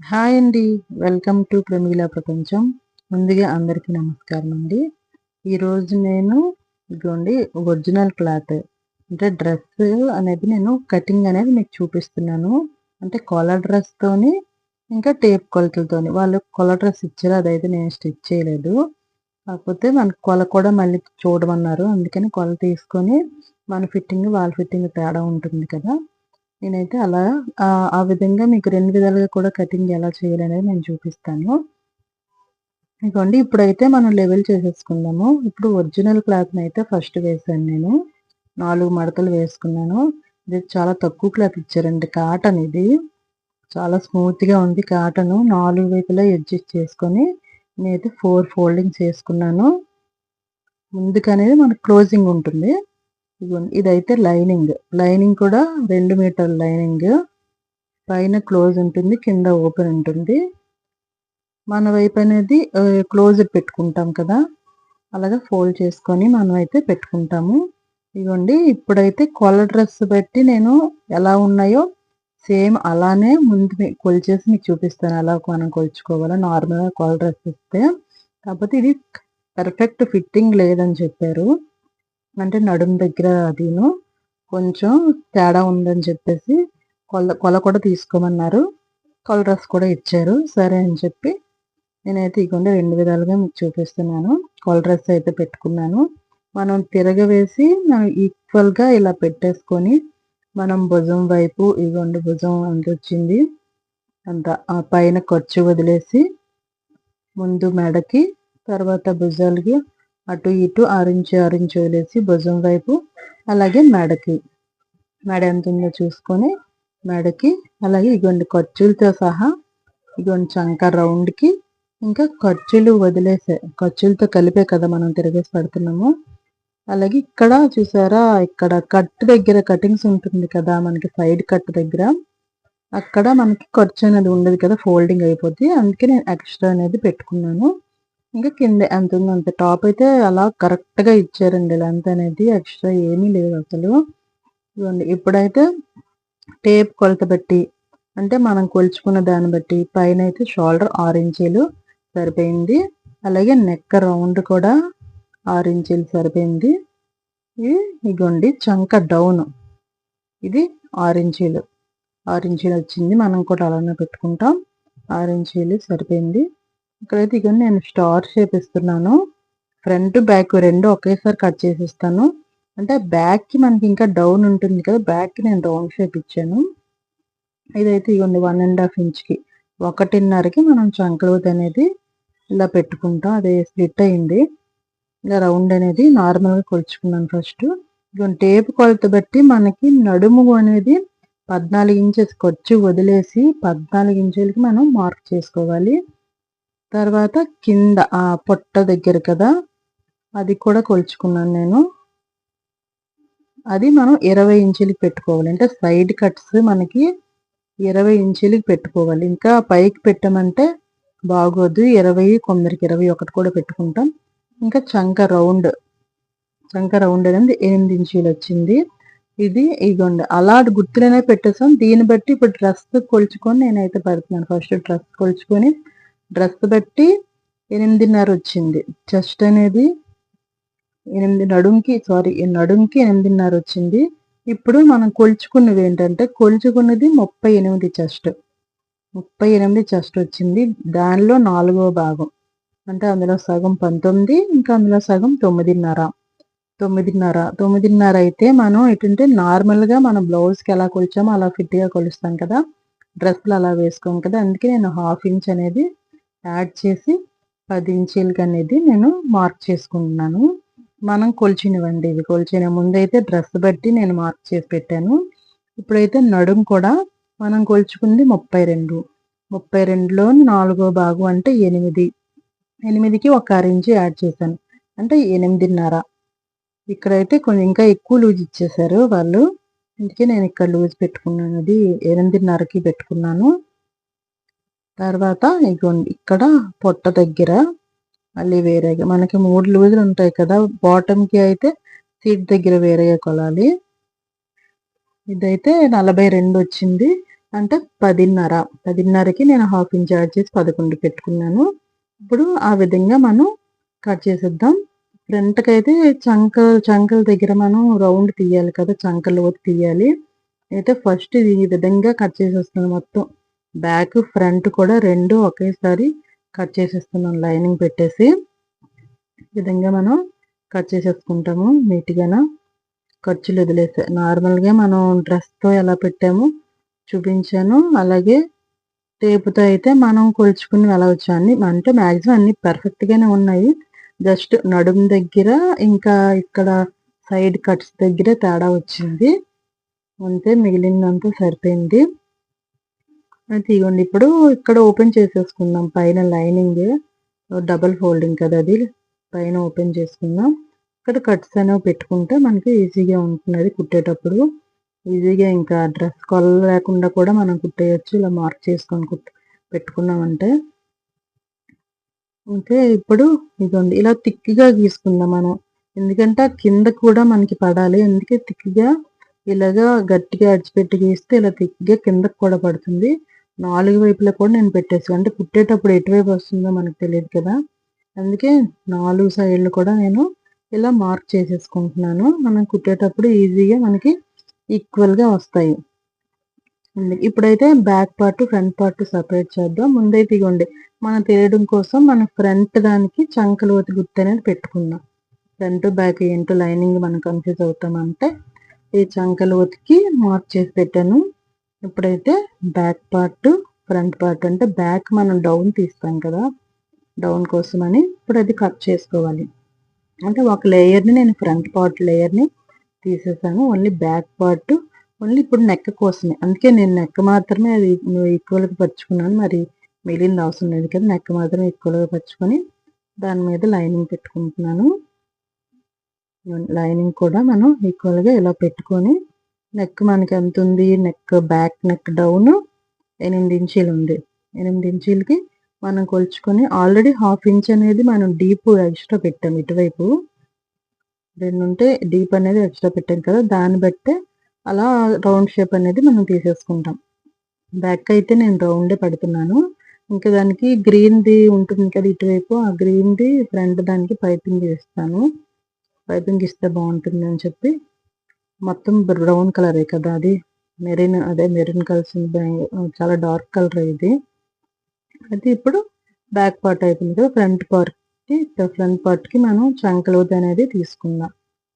Hi అండి. Welcome to Pramila ప్రపంచం. ముందుగా అందరికీ నమస్కారం అండి. ఈరోజు నేను ఇదిగోండి ఒరిజినల్ క్లాత్. అంటే డ్రెస్ అనేది నేను కటింగ్ అనేది మీకు చూపిస్తున్నాను. అంటే కాలర్ డ్రెస్తోని ఇంకా టేప్ కొలతలతోని. వాళ్ళు కొల డ్రెస్ ఇచ్చారు అదైతే నేను స్టిచ్ చేయలేదు. కాకపోతే మన కొల కూడా మళ్ళీ చూడమన్నారు. అందుకని కొల తీసుకొని మన ఫిట్టింగ్ వాళ్ళ ఫిట్టింగ్ తేడా ఉంటుంది కదా. నేనైతే అలా ఆ విధంగా మీకు రెండు విధాలుగా కూడా కటింగ్ ఎలా చేయాలనేది నేను చూపిస్తాను. ఇదిగోండి ఇప్పుడైతే మనం లెవెల్ చేసేసుకుందాము. ఇప్పుడు ఒరిజినల్ క్లాత్ని అయితే ఫస్ట్ వేసాను నేను. నాలుగు మడతలు వేసుకున్నాను. ఇది చాలా తక్కువ క్లాత్ ఇచ్చారండి కాటన్ ఇది. చాలా స్మూత్గా ఉంది కాటన్. నాలుగు వైపులా అడ్జస్ట్ చేసుకొని నేనైతే ఫోర్ ఫోల్డింగ్స్ వేసుకున్నాను ముందుకనేది మనకు క్లోజింగ్ ఉంటుంది. ఇదైతే లైనింగ్. లైనింగ్ కూడా రెండు మీటర్ లైనింగ్. పైన క్లోజ్ ఉంటుంది కింద ఓపెన్ ఉంటుంది. మన వైపు అనేది క్లోజ్ పెట్టుకుంటాం కదా. అలాగే ఫోల్డ్ చేసుకొని మనం అయితే పెట్టుకుంటాము. ఇదిగోండి ఇప్పుడైతే కొల డ్రెస్ బట్టి నేను ఎలా ఉన్నాయో సేమ్ అలానే ముందు కొలిచేసి మీకు చూపిస్తాను. ఎలా మనం కొలుచుకోవాలో? నార్మల్గా కొల డ్రెస్ ఇస్తే. కాకపోతే ఇది పర్ఫెక్ట్ ఫిట్టింగ్ లేదని చెప్పారు. అంటే నడుము దగ్గర అదిను. కొంచెం తేడా ఉందని చెప్పేసి కొల కొల కూడా తీసుకోమన్నారు. కొల డ్రెస్ కూడా ఇచ్చారు. సరే అని చెప్పి నేనైతే ఇకుండా రెండు విధాలుగా మీకు చూపిస్తున్నాను. కొల డ్రెస్ అయితే పెట్టుకున్నాను. మనం తిరగవేసి మనం ఈక్వల్గా ఇలా పెట్టేసుకొని మనం భుజం వైపు ఇగోండి భుజం అంత వచ్చింది. అంత ఆ పైన ఖర్చు వదిలేసి ముందు మెడకి తర్వాత భుజాలకి అటు ఇటు ఆరించి ఆరించి వదిలేసి భుజం వైపు అలాగే మెడకి. మెడ ఎంత ఉందో చూసుకొని మెడకి అలాగే ఇగోండి ఖర్చులతో సహా ఇగోండి చంక రౌండ్కి ఇంకా ఖర్చులు వదిలేసే ఖర్చులతో కలిపే కదా మనం తిరిగేసి పడుతున్నాము. అలాగే ఇక్కడ చూసారా ఇక్కడ కట్ దగ్గర కటింగ్స్ ఉంటుంది కదా మనకి సైడ్ కట్ దగ్గర. అక్కడ మనకి ఖర్చు అనేది ఉండదు కదా ఫోల్డింగ్ అయిపోద్ది. అందుకే నేను ఎక్స్ట్రా అనేది పెట్టుకున్నాను. ఇంకా కింద ఎంత ఉంది అంత టాప్ అయితే అలా కరెక్ట్గా ఇచ్చారండి. లెంత్ అనేది ఎక్స్ట్రా ఏమీ లేదు అసలు. చూడండి ఇప్పుడైతే టేప్ కొలత బట్టి అంటే మనం కొలుచుకున్న దాన్ని బట్టి పైన అయితే షోల్డర్ ఆరు ఇంచీలు సరిపోయింది. అలాగే నెక్ రౌండ్ కూడా ఆరు ఇంచీలు సరిపోయింది. ఇది ఇగోండి చంక డౌన్. ఇది ఆరు ఇంచీలు. ఆరు ఇంచీలు వచ్చింది. మనం కూడా అలానే పెట్టుకుంటాం. ఆరు ఇంచీలు సరిపోయింది. ఇక్కడైతే ఇక నేను స్టార్ షేప్ ఇస్తున్నాను. ఫ్రంట్ బ్యాక్ రెండు ఒకేసారి కట్ చేసి ఇస్తాను అంటే బ్యాక్కి మనకి ఇంకా డౌన్ ఉంటుంది కదా బ్యాక్కి నేను రౌండ్ షేప్ ఇచ్చాను. ఇదైతే ఇవ్వండి వన్ అండ్ హాఫ్ ఇంచ్కి. ఒకటిన్నరకి మనం చంకలోత్ అనేది ఇలా పెట్టుకుంటాం. అదే స్లిట్ అయింది. ఇలా రౌండ్ అనేది నార్మల్గా కొలుచుకున్నాను ఫస్ట్. ఇవన్నీ టేప్ కొలత బట్టి మనకి నడుము అనేది పద్నాలుగు ఇంచెస్ కొచ్చి వదిలేసి పద్నాలుగు ఇంచులకి మనం మార్క్ చేసుకోవాలి. తర్వాత కింద ఆ పొట్ట దగ్గర కదా అది కూడా కొలుచుకున్నాను నేను. అది మనం ఇరవై ఇంచులకి పెట్టుకోవాలి. అంటే సైడ్ కట్స్ మనకి ఇరవై ఇంచులకి పెట్టుకోవాలి. ఇంకా పైకి పెట్టమంటే బాగోదు. ఇరవై కొందరికి ఇరవై ఒకటి కూడా పెట్టుకుంటాం. ఇంకా చంక రౌండ్ చంక రౌండ్ అనేది ఎనిమిది ఇంచులు వచ్చింది. ఇది ఇగోండి. అలాంటి గుర్తులనే పెట్టేసాం. దీన్ని బట్టి ఇప్పుడు డ్రెస్ కొలుచుకొని నేనైతే పెడుతున్నాను. ఫస్ట్ డ్రెస్ కొలుచుకొని డ్రెస్ బట్టి ఎనిమిదిన్నర వచ్చింది చెస్ట్ అనేది ఎనిమిది నడుంకి సారీ నడుంకి ఎనిమిదిన్నర వచ్చింది ఇప్పుడు మనం కొలుచుకున్నది ఏంటంటే కొలుచుకున్నది ముప్పై ఎనిమిది చెస్ట్. ముప్పై ఎనిమిది చెస్ట్ వచ్చింది. దానిలో నాలుగో భాగం. అంటే అందులో సగం పంతొమ్మిది ఇంకా అందులో సగం తొమ్మిదిన్నర. తొమ్మిదిన్నర. తొమ్మిదిన్నర అయితే మనం ఎటుంటే నార్మల్గా మనం బ్లౌజ్కి ఎలా కొలిచామో అలా ఫిట్గా కొలుస్తాం కదా. డ్రెస్లు అలా వేసుకోం కదా. అందుకే నేను హాఫ్ ఇంచ్ అనేది యాడ్ చేసి పది ఇంచీలకి అనేది నేను మార్క్ చేసుకుంటున్నాను. మనం కొలిచినవండి ఇవి. కొలిచిన ముందైతే డ్రెస్ బట్టి నేను మార్క్ చేసి పెట్టాను. ఇప్పుడైతే నడుం కూడా మనం కొలుచుకుంది ముప్పై రెండు. ముప్పై రెండులో నాలుగో భాగం అంటే ఎనిమిది. ఎనిమిదికి ఒక అరించి యాడ్ చేశాను. అంటే ఎనిమిదిన్నర. ఇక్కడైతే కొంచెం ఇంకా ఎక్కువ లూజ్ ఇచ్చేసారు వాళ్ళు. అందుకే నేను ఇక్కడ లూజ్ పెట్టుకున్నాను. అది ఎనిమిదిన్నరకి పెట్టుకున్నాను. తర్వాత ఇగోండి ఇక్కడ పొట్ట దగ్గర మళ్ళీ వేరేగా మనకి మూడు లూజులు ఉంటాయి కదా బాటమ్కి అయితే సీట్ దగ్గర వేరేగా కొలాలి. ఇదైతే నలభై రెండు వచ్చింది అంటే పదిన్నర. పదిన్నరకి నేను హాఫ్ ఇంచ్ యాడ్ చేసి పదకొండు పెట్టుకున్నాను. ఇప్పుడు ఆ విధంగా మనం కట్ చేసేద్దాం. ఫ్రంట్కి అయితే చంక చంకల దగ్గర మనం రౌండ్ తీయాలి కదా చంకలు తీయాలి. అయితే ఫస్ట్ ఈ విధంగా కట్ చేసేస్తున్నాను మొత్తం. బ్యాక్ ఫ్రంట్ కూడా రెండు ఒకేసారి కట్ చేసేస్తున్నాను లైనింగ్ పెట్టేసి. విధంగా మనం కట్ చేసేసుకుంటాము నీట్గా ఖర్చులు వదిలేసే నార్మల్గా మనం డ్రెస్తో ఎలా పెట్టామో చూపించాను. అలాగే టేపుతో అయితే మనం కొలుచుకుని వెళ్ళవచ్చు అన్ని అంటే మ్యాక్సిమం అన్ని పర్ఫెక్ట్గానే ఉన్నాయి. జస్ట్ నడుము దగ్గర ఇంకా ఇక్కడ సైడ్ కట్స్ దగ్గర తేడా వచ్చింది. అంతే మిగిలిందంతా సరిపోయింది. అయితే ఇవ్వండి ఇప్పుడు ఇక్కడ ఓపెన్ చేసేసుకుందాం. పైన లైనింగ్ డబల్ ఫోల్డింగ్ కదా అది. పైన ఓపెన్ చేసుకుందాం. ఇక్కడ కట్స్ అనేవి పెట్టుకుంటే మనకి ఈజీగా ఉంటున్నది కుట్టేటప్పుడు. ఈజీగా ఇంకా డ్రెస్ కొల లేకుండా కూడా మనం కుట్టేయచ్చు. ఇలా మార్క్ చేసుకొని కుట్ పెట్టుకున్నామంటే. ఓకే ఇప్పుడు ఇదండి ఇలా తిక్కిగా గీసుకుందాం మనం. ఎందుకంటే కింద కూడా మనకి పడాలి. అందుకే తిక్కిగా ఇలాగా గట్టిగా అడిచిపెట్టి గీస్తే ఇలా థిక్గా కిందకు కూడా పడుతుంది. నాలుగు వైపులా కూడా నేను పెట్టేసి అంటే కుట్టేటప్పుడు ఎటువైపు వస్తుందో మనకు తెలియదు కదా. అందుకే నాలుగు సైడ్లు కూడా నేను ఇలా మార్క్ చేసేసుకుంటున్నాను. మనం కుట్టేటప్పుడు ఈజీగా మనకి ఈక్వల్గా వస్తాయి. ఇప్పుడైతే back part front part separate చేద్దాం. ముందైతే ఇగోండి మనం తెలియడం కోసం మన ఫ్రంట్ దానికి చంకలోతి గుర్తు అనేది పెట్టుకుందాం. ఫ్రంట్ బ్యాక్ ఏంటో లైనింగ్ మనం కన్ఫ్యూజ్ అవుతామంటే ఈ చంకలోతికి మార్క్ చేసి పెట్టాను. ఇప్పుడైతే బ్యాక్ పార్ట్ ఫ్రంట్ పార్ట్ అంటే బ్యాక్ మనం డౌన్ తీస్తాం కదా డౌన్ కోసం అని ఇప్పుడు అది కట్ చేసుకోవాలి. అంటే ఒక లేయర్ని నేను ఫ్రంట్ పార్ట్ లేయర్ని తీసేసాను ఓన్లీ బ్యాక్ పార్ట్ ఓన్లీ ఇప్పుడు నెక్ కోసమే. అందుకే నేను నెక్ మాత్రమే అది ఈక్వల్గా పరుచుకున్నాను మరి మిగిలింది అవసరం లేదు కదా నెక్ మాత్రం ఈక్వల్గా పరుచుకొని దాని మీద లైనింగ్ పెట్టుకుంటున్నాను. లైనింగ్ కూడా మనం ఈక్వల్గా ఇలా పెట్టుకొని నెక్ మనకి ఎంత ఉంది? నెక్ బ్యాక్ నెక్ డౌన్ ఎనిమిది ఇంచీలు ఉంది. ఎనిమిది ఇంచీలకి మనం కొలుచుకొని ఆల్రెడీ హాఫ్ ఇంచ్ అనేది మనం డీప్ ఎక్స్ట్రా పెట్టాం ఇటువైపు. రెండు ఉంటే డీప్ అనేది ఎక్స్ట్రా పెట్టాం కదా దాన్ని బట్టే అలా రౌండ్ షేప్ అనేది మనం తీసేసుకుంటాం. బ్యాక్ అయితే నేను రౌండే పెడుతున్నాను. ఇంకా దానికి గ్రీన్ది ఉంటుంది కదా ఇటువైపు ఆ గ్రీన్ది ఫ్రంట్ దానికి పైపింగ్ ఇస్తాను పైపింగ్ ఇస్తే బాగుంటుంది అని చెప్పి మొత్తం బ్రౌన్ కలరే కదా అది. మెరీన్ అదే మెరీన్ కలర్స్ చాలా డార్క్ కలర్ ఇది. అది ఇప్పుడు బ్యాక్ పార్ట్ అయిపోయింది కదా ఫ్రంట్ పార్ట్కి ఫ్రంట్ పార్ట్కి మనం చంకలోత్ అనేది తీసుకుందాం.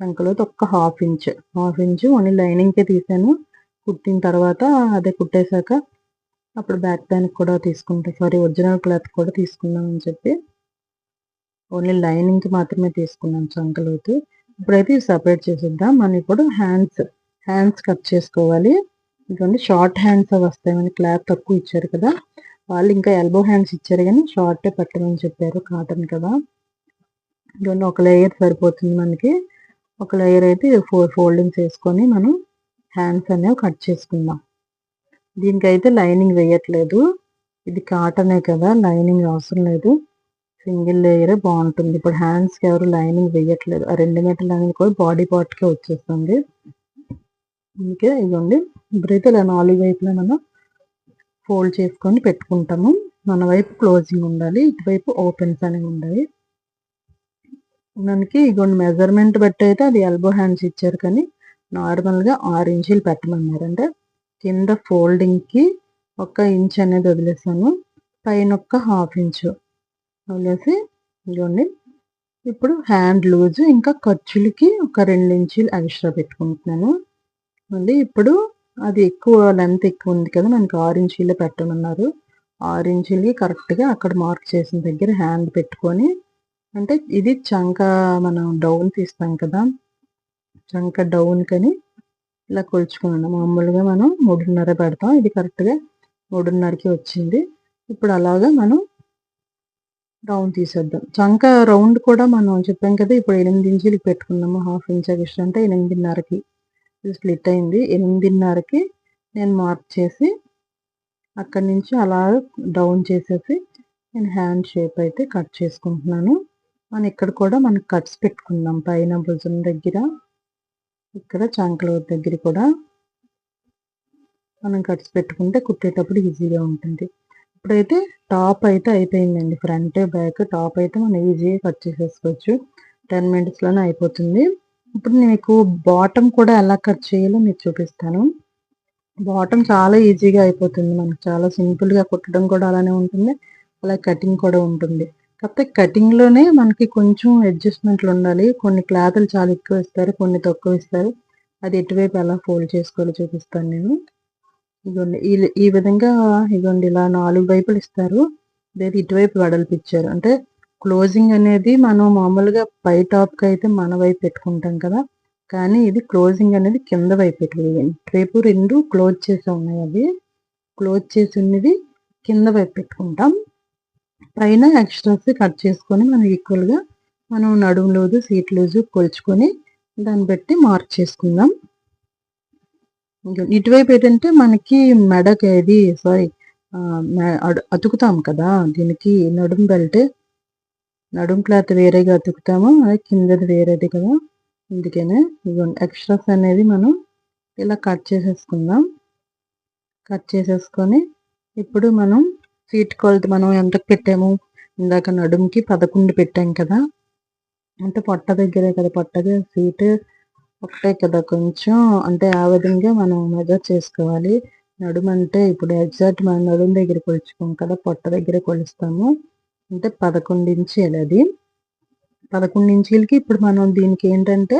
చంకలోత్ ఒక్క half inch half inch only లైనింగ్కే తీసాను. కుట్టిన తర్వాత అదే కుట్టేశాక అప్పుడు బ్యాక్ దానికి కూడా తీసుకుంటాం. సారీ ఒరిజినల్ క్లాత్ కూడా తీసుకుందాం అని చెప్పి. ఓన్లీ లైనింగ్కి మాత్రమే తీసుకున్నాను చంకలోతు ఇప్పుడైతే సపరేట్ చేసేద్దాం. మనం ఇప్పుడు హ్యాండ్స్ హ్యాండ్స్ కట్ చేసుకోవాలి. ఇటువంటి షార్ట్ హ్యాండ్స్ వస్తాయి. మనకి క్లాత్ తక్కువ ఇచ్చారు కదా. వాళ్ళు ఇంకా ఎల్బో హ్యాండ్స్ ఇచ్చారు కానీ షార్టే పెట్టమని చెప్పారు కాటన్ కదా. ఇటువంటి ఒక లేయర్ సరిపోతుంది మనకి. ఒక లేయర్ అయితే ఫోర్ ఫోల్డింగ్స్ వేసుకొని మనం హ్యాండ్స్ అనేవి కట్ చేసుకుందాం. దీనికైతే లైనింగ్ వేయట్లేదు. ఇది కాటనే కదా లైనింగ్ అవసరం లేదు. సింగిల్ లేయరే బాగుంటుంది. ఇప్పుడు హ్యాండ్స్కి ఎవరు లైనింగ్ వేయట్లేదు. ఆ రెండు మీటర్ లైనింగ్ కూడా బాడీ పార్ట్కే వచ్చేస్తుంది. అందుకే ఇవ్వండి ఇప్పుడైతే ఇలా నాలుగు వైపులా మనం ఫోల్డ్ చేసుకొని పెట్టుకుంటాము. మన వైపు క్లోజింగ్ ఉండాలి. ఇటువైపు ఓపెన్స్ అనేవి ఉండాలి. మనకి ఇగోండి మెజర్మెంట్ బట్టి అయితే అది ఎల్బో హ్యాండ్స్ ఇచ్చారు కానీ నార్మల్గా ఆరు ఇంచులు పెట్టమన్నారు. అంటే కింద ఫోల్డింగ్కి ఒక ఇంచ్ అనేది వదిలేసాను. పైన ఒక హాఫ్ ఇంచు. వదిలేసి ఇదిగోండి. ఇప్పుడు హ్యాండ్ లూజ్ ఇంకా ఖర్చులకి ఒక రెండు ఇంచులు ఎక్స్ట్రా పెట్టుకుంటున్నాను. మళ్ళీ ఇప్పుడు అది ఎక్కువ లెంత్ ఎక్కువ ఉంది కదా మనకి ఆరు ఇంచీలో పెట్టమన్నారు. ఆరు ఇంచీలకి కరెక్ట్గా అక్కడ మార్క్ చేసిన దగ్గర హ్యాండ్ పెట్టుకొని అంటే ఇది చంక మనం డౌన్ తీస్తాం కదా చంక డౌన్ కని ఇలా కొలుచుకున్నాను. మామూలుగా మనం మూడున్నర పెడతాం. ఇది కరెక్ట్గా మూడున్నరకి వచ్చింది. ఇప్పుడు అలాగా మనం రౌండ్ తీసేద్దాం. చంక రౌండ్ కూడా మనం చెప్పాం కదా ఇప్పుడు ఎనిమిది ఇంచులు పెట్టుకున్నాము హాఫ్ ఇంచ్ ఎక్స్ట్రా అంటే ఎనిమిదిన్నరకి. స్ప్లిట్ అయింది. ఎనిమిదిన్నరకి నేను మార్క్ చేసి అక్కడి నుంచి అలా డౌన్ చేసేసి నేను హ్యాండ్ షేప్ అయితే కట్ చేసుకుంటున్నాను. మనం ఇక్కడ కూడా మనం కట్స్ పెట్టుకుందాం పైన భుజం దగ్గర ఇక్కడ చంకల దగ్గర కూడా. మనం కట్స్ పెట్టుకుంటే కుట్టేటప్పుడు ఈజీగా ఉంటుంది. ఇప్పుడైతే టాప్ అయితే అయిపోయిందండి. ఫ్రంట్ బ్యాక్ టాప్ అయితే మనం ఈజీగా కట్ చేసేసుకోవచ్చు. టెన్ మినిట్స్లోనే అయిపోతుంది. ఇప్పుడు మీకు బాటమ్ కూడా ఎలా కట్ చేయాలో మీకు చూపిస్తాను. బాటమ్ చాలా ఈజీగా అయిపోతుంది మనకు. చాలా సింపుల్గా కుట్టడం కూడా అలానే ఉంటుంది. అలా కటింగ్ కూడా ఉంటుంది. కాకపోతే కటింగ్లోనే మనకి కొంచెం అడ్జస్ట్మెంట్లు ఉండాలి. కొన్ని క్లాతులు చాలా ఎక్కువ ఇస్తారు కొన్ని తక్కువ ఇస్తారు. అది ఎటువైపు ఎలా ఫోల్డ్ చేసుకోవాలో చూపిస్తాను నేను. ఇదిగోండి ఈ విధంగా ఇదిగోండి ఇలా నాలుగు వైపులు ఇస్తారు. లేదు ఇటువైపు వెడల్పు ఇచ్చారు అంటే క్లోజింగ్ అనేది మనం మామూలుగా పై టాప్కి అయితే మన వైపు పెట్టుకుంటాం కదా. కానీ ఇది క్లోజింగ్ అనేది కింద వైపు పెట్టుకుంది. రేపు రెండు క్లోజ్ చేసి ఉన్నాయి అవి. క్లోజ్ చేసి ఉన్నది కింద వైపు పెట్టుకుంటాం. పైన ఎక్స్ట్రాస్ కట్ చేసుకొని మనం ఈక్వల్గా మనం నడుము లూజు సీట్ లూజు కొలుచుకొని దాన్ని బట్టి మార్క్ చేసుకుందాం. ఇటువైపు ఏంటంటే మనకి మెడకి ఇది సారీ అతుకుతాం కదా దీనికి నడుం బెల్ట్ నడుం క్లాత్ వేరేగా అతుకుతాము అదే కిందది వేరేది కదా అందుకనే ఇదిగోండి ఎక్స్ట్రాస్ అనేది మనం ఇలా కట్ చేసేసుకుందాం. కట్ చేసేసుకొని ఇప్పుడు మనం ఫీట్ కొలత మనం ఎంతకు పెట్టాము ఇందాక నడుంకి పదకొండు పెట్టాం కదా అంటే పొట్ట దగ్గరే కదా పొట్టగా ఫీట్ ఒకటే కదా కొంచెం అంటే ఆ విధంగా మనం మెజర్ చేసుకోవాలి. నడుము అంటే ఇప్పుడు ఎగ్జాక్ట్ మన నడుము దగ్గర కొలుచుకోం కదా పొట్ట దగ్గర కొలుస్తాము. అంటే పదకొండు ఇంచీలు అది. పదకొండు ఇంచీలకి ఇప్పుడు మనం దీనికి ఏంటంటే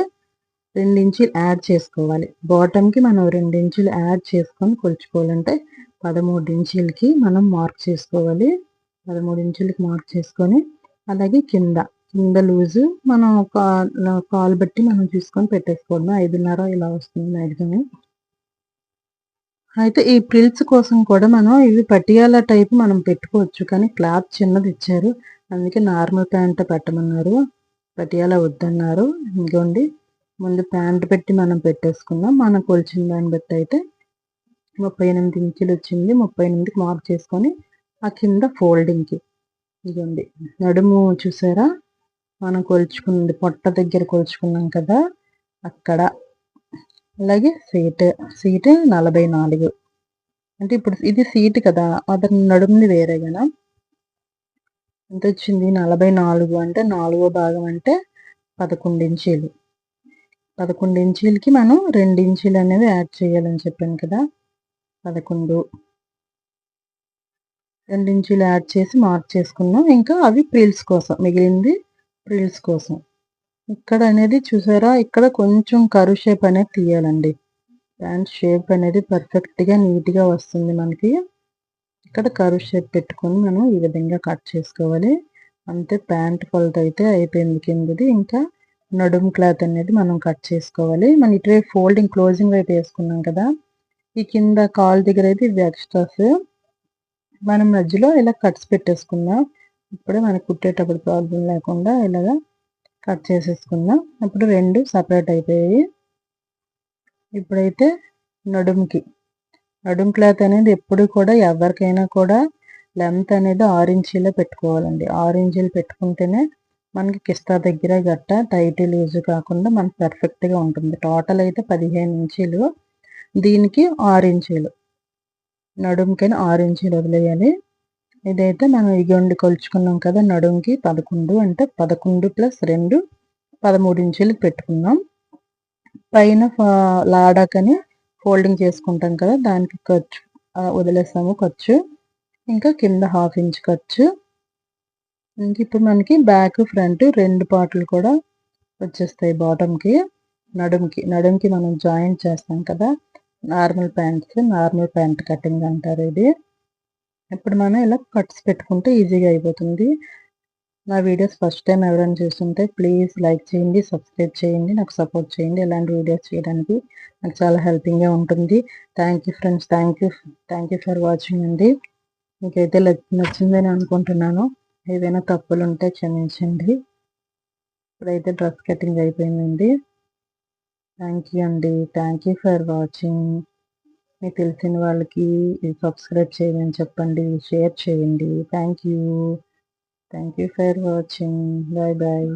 రెండు ఇంచీలు యాడ్ చేసుకోవాలి. బాటమ్కి మనం రెండు ఇంచీలు యాడ్ చేసుకొని కొలుచుకోవాలంటే పదమూడు ఇంచీలకి మనం మార్క్ చేసుకోవాలి. పదమూడు ఇంచులకి మార్క్ చేసుకొని అలాగే కింద కింద లూజు మనం కాలు బట్టి మనం చూసుకొని పెట్టేసుకోవడం ఐదున్నర ఇలా వస్తుంది మ్యాక్సిమం అయితే ఈ ప్రిల్స్ కోసం కూడా మనం ఇవి పటియాల టైప్ మనం పెట్టుకోవచ్చు. కానీ క్లాత్ చిన్నది ఇచ్చారు. అందుకే నార్మల్ ప్యాంట్ పెట్టమన్నారు. పటియాల వద్దన్నారు. ఇంకోండి ముందు ప్యాంట్ పెట్టి మనం పెట్టేసుకుందాం. మనం కొలిచిన దాన్ని బట్టి అయితే ముప్పై ఎనిమిది ఇంచులు వచ్చింది. ముప్పై ఎనిమిదికి మార్క్ చేసుకొని ఆ కింద ఫోల్డింగ్కి ఇదిగోండి. నడుము చూసారా? మనం కొలుచుకుంది పొట్ట దగ్గర కొలుచుకున్నాం కదా అక్కడ. అలాగే సీట్ సీటు నలభై నాలుగు. అంటే ఇప్పుడు ఇది సీటు కదా అతని నడుముని వేరే కదా. ఎంత వచ్చింది? నలభై నాలుగు అంటే నాలుగో భాగం అంటే పదకొండు ఇంచీలు. పదకొండు ఇంచీలకి మనం రెండు ఇంచీలు అనేది యాడ్ చేయాలని చెప్పాను కదా పదకొండు. రెండు ఇంచీలు యాడ్ చేసి మార్క్ చేసుకున్నాం. ఇంకా అవి ప్రిల్స్ కోసం మిగిలింది ప్రిల్స్ కోసం. ఇక్కడ అనేది చూసారా? ఇక్కడ కొంచెం కరు షేప్ అనేది తీయాలండి. ప్యాంట్ షేప్ అనేది పర్ఫెక్ట్గా నీట్గా వస్తుంది మనకి. ఇక్కడ కరు షేప్ పెట్టుకొని మనం ఈ విధంగా కట్ చేసుకోవాలి. అంతే ప్యాంట్ కొలత అయితే అయిపోయింది కిందది. ఇంకా నడుము క్లాత్ అనేది మనం కట్ చేసుకోవాలి. మనం ఇటువైపు ఫోల్డింగ్ క్లోజింగ్ వైపు వేసుకున్నాం కదా. ఈ కింద కాల్ దగ్గర అయితే ఇవి ఎక్స్ట్రాస్ మనం మధ్యలో ఇలా కట్స్ పెట్టేసుకుందాం. ఇప్పుడే మనకు కుట్టేటప్పుడు ప్రాబ్లం లేకుండా ఇలాగా కట్ చేసేసుకుందాం. అప్పుడు రెండు సపరేట్ అయిపోయాయి. ఇప్పుడైతే నడుముకి. నడుము క్లాత్ అనేది ఎప్పుడు కూడా ఎవరికైనా కూడా లెంత్ అనేది ఆరు ఇంచీలో పెట్టుకోవాలండి. ఆరు ఇంచీలు పెట్టుకుంటేనే మనకి కిస్తా దగ్గర గట్ట టైట్ లూజ్ కాకుండా మనకి పర్ఫెక్ట్గా ఉంటుంది. టోటల్ అయితే పదిహేను ఇంచీలు. దీనికి ఆరు ఇంచీలు. నడుముకైనా ఆరు ఇంచీలు వదిలేయాలి. ఇదైతే మనం ఇగోండి కొలుచుకున్నాం కదా నడుంకి పదకొండు అంటే పదకొండు ప్లస్ రెండు పదమూడు ఇంచులకు పెట్టుకున్నాం. పైన లాడాకని ఫోల్డింగ్ చేసుకుంటాం కదా దానికి ఖర్చు వదిలేస్తాము ఖర్చు. ఇంకా కింద హాఫ్ ఇంచ్ ఖర్చు. ఇంక ఇప్పుడు మనకి బ్యాక్ ఫ్రంట్ రెండు పార్ట్లు కూడా వచ్చేస్తాయి బాటంకి నడుముకి నడుంకి మనం జాయింట్ చేస్తాం కదా normal pants normal pant cutting అంటారు ఇది. ఇప్పుడు మనం ఇలా కట్స్ పెట్టుకుంటే ఈజీగా అయిపోతుంది. నా వీడియోస్ ఫస్ట్ టైం ఎవరైనా చూస్తుంటే ప్లీజ్ లైక్ చేయండి సబ్స్క్రైబ్ చేయండి నాకు సపోర్ట్ చేయండి. ఇలాంటి వీడియోస్ చేయడానికి నాకు చాలా హెల్పింగ్గా ఉంటుంది. Thank you friends thank you thank you for watching అండి. మీకైతే నచ్చిందని అనుకుంటున్నాను. ఏదైనా తప్పులు ఉంటే క్షమించండి. ఇప్పుడైతే డ్రెస్ కటింగ్ అయిపోయిందండి. థ్యాంక్ యూ అండి. థ్యాంక్ యూ ఫర్ వాచింగ్ మీకు తెలిసిన వాళ్ళకి సబ్స్క్రైబ్ చేయమని చెప్పండి షేర్ చేయండి. Thank you thank you for watching bye bye